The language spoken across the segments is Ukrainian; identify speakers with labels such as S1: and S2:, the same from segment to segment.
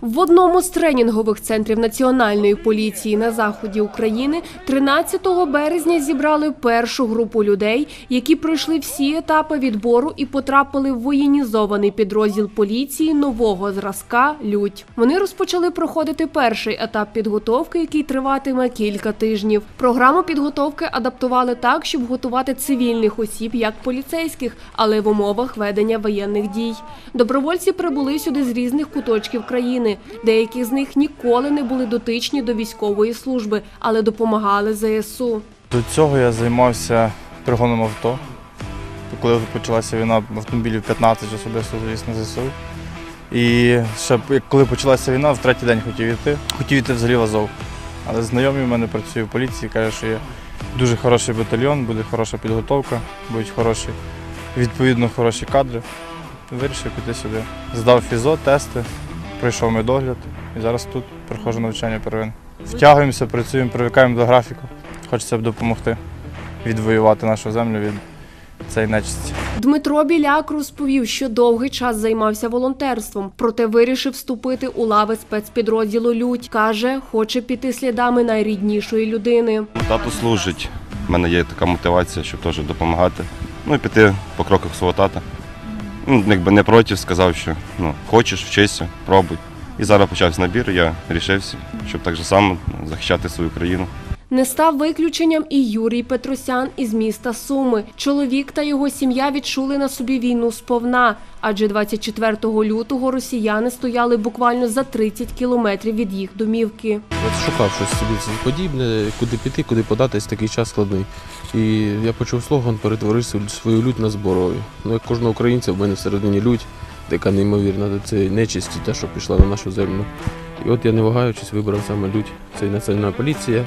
S1: В одному з тренінгових центрів національної поліції на заході України 13 березня зібрали першу групу людей, які пройшли всі етапи відбору і потрапили в воєнізований підрозділ поліції нового зразка Людь. Вони розпочали проходити перший етап підготовки, який триватиме кілька тижнів. Програму підготовки адаптували так, щоб готувати цивільних осіб як поліцейських, але в умовах ведення воєнних дій. Добровольці прибули сюди з різних куточків країни. Деякі з них ніколи не були дотичні до військової служби, але допомагали ЗСУ.
S2: До цього я займався пригоном авто. Коли почалася війна, автомобілів 15 особисто завіз на ЗСУ. І ще коли почалася війна, в третій день хотів йти. Хотів йти взагалі в Азов. Але знайомий в мене працює в поліції, каже, що є дуже хороший батальйон, буде хороша підготовка, будуть хороші, відповідно, хороші кадри. Вирішив піти сюди. Здав фізо, тести, пройшов медогляд і зараз тут проходжу навчання первин. Втягуємося, працюємо, привикаємо до графіку. Хочеться б допомогти відвоювати нашу землю від цієї нечисті.
S1: Дмитро Біляк розповів, що довгий час займався волонтерством, проте вирішив вступити у лави спецпідрозділу Людь. каже, хоче піти слідами найріднішої людини.
S3: Тато служить. У мене є така мотивація, щоб теж допомагати. Ну і піти по кроках свого тата. Ну, якби не проти, сказав, що ну, хочеш, вчися, пробуй. І зараз почався набір, я рішився, щоб так же само захищати свою країну.
S1: Не став виключенням і Юрій Петросян із міста Суми. Чоловік та його сім'я відчули на собі війну сповна, адже 24 лютого росіяни стояли буквально за 30 кілометрів від їх домівки.
S4: Шукав щось собі подібне, куди піти, куди податись, такий час складний. І я почув слоган перетвори свою- лють на зброю. Ну, як кожного українця, в мене всередині лють, така неймовірна, це нечисть, і те, що пішла на нашу землю. І от я не вагаючись вибрав саме лють. Це національна поліція,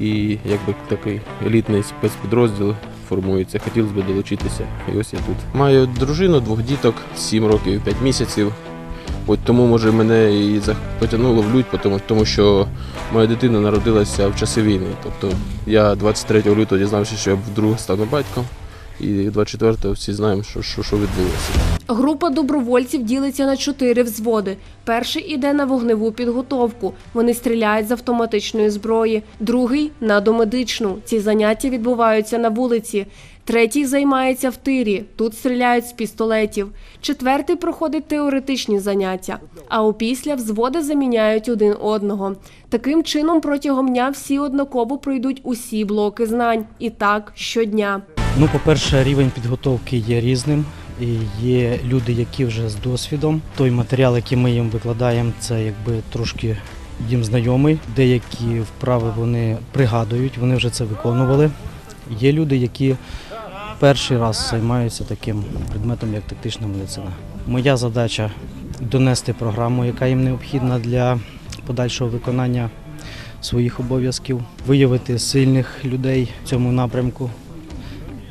S4: і якби такий елітний спецпідрозділ формується. Хотілося б долучитися. І ось я тут. Маю дружину, двох діток, 7 років і 5 місяців. От тому, може, мене і потягнуло в лють, тому що моя дитина народилася в часи війни. Тобто я 23 лютого дізнався, що я вдруге стану батьком, і 24-го всі знаємо, що, що, що відбулося.
S1: Група добровольців ділиться на чотири взводи. Перший іде на вогневу підготовку. Вони стріляють з автоматичної зброї. Другий на домедичну. Ці заняття відбуваються на вулиці. Третій займається в тирі. Тут стріляють з пістолетів. Четвертий проходить теоретичні заняття. А опісля взводи заміняють один одного. Таким чином, протягом дня всі однаково пройдуть усі блоки знань. І так щодня.
S5: Ну, по-перше, рівень підготовки є різним. І є люди, які вже з досвідом. Той матеріал, який ми їм викладаємо, це якби трошки їм знайомий. Деякі вправи вони пригадують, вони вже це виконували. Є люди, які перший раз займаються таким предметом, як тактична медицина. Моя задача донести програму, яка їм необхідна для подальшого виконання своїх обов'язків, виявити сильних людей в цьому напрямку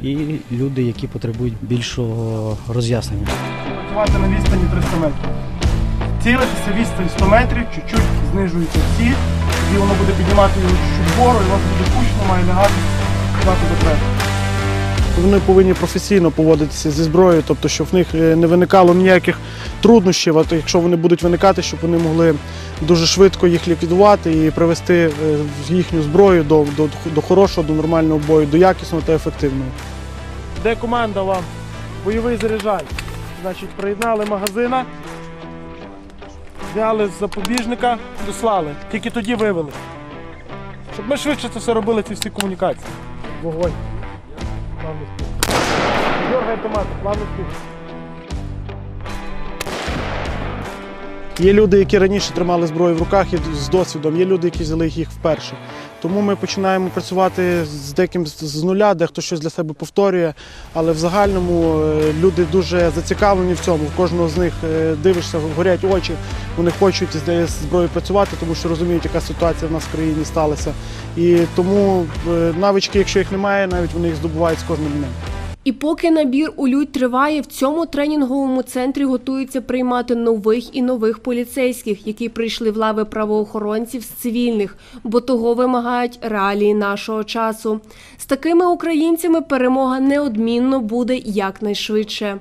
S5: і люди, які потребують більшого роз'яснення.
S6: працювати на відстані 300 метрів. Цілитися відстань 100 метрів, чуть-чуть знижується ці, і воно буде піднімати його чуть-чуть вгору, і у вас буде кучно, має лягати куди до треба. Вони повинні професійно поводитися зі зброєю, тобто, щоб в них е, не виникало ніяких труднощів, а якщо вони будуть виникати, щоб вони могли дуже швидко їх ліквідувати і привести е, їхню зброю до, до, до хорошого, до нормального бою, до якісного та ефективного. Де команда вам? Бойовий заряджай. Значить, приєднали магазина, взяли з запобіжника, дослали. Тільки тоді вивели. Щоб ми швидше це все робили, ці всі комунікації. Вогонь. Плавний спуск. Дергай автомат, плавний спуск. Є люди, які раніше тримали зброю в руках і з досвідом, є люди, які взяли їх вперше. Тому ми починаємо працювати з деким з- нуля, нуля, дехто щось для себе повторює. Але в загальному е, люди дуже зацікавлені в цьому. Кожного з них е, дивишся, горять очі, вони хочуть з з зброєю працювати, тому що розуміють, яка ситуація в нас в країні сталася. І тому е, навички, якщо їх немає, навіть вони їх здобувають з кожним днем.
S1: І поки набір у лють триває, в цьому тренінговому центрі готуються приймати нових і нових поліцейських, які прийшли в лави правоохоронців з цивільних, бо того вимагають реалії нашого часу. З такими українцями перемога неодмінно буде якнайшвидше.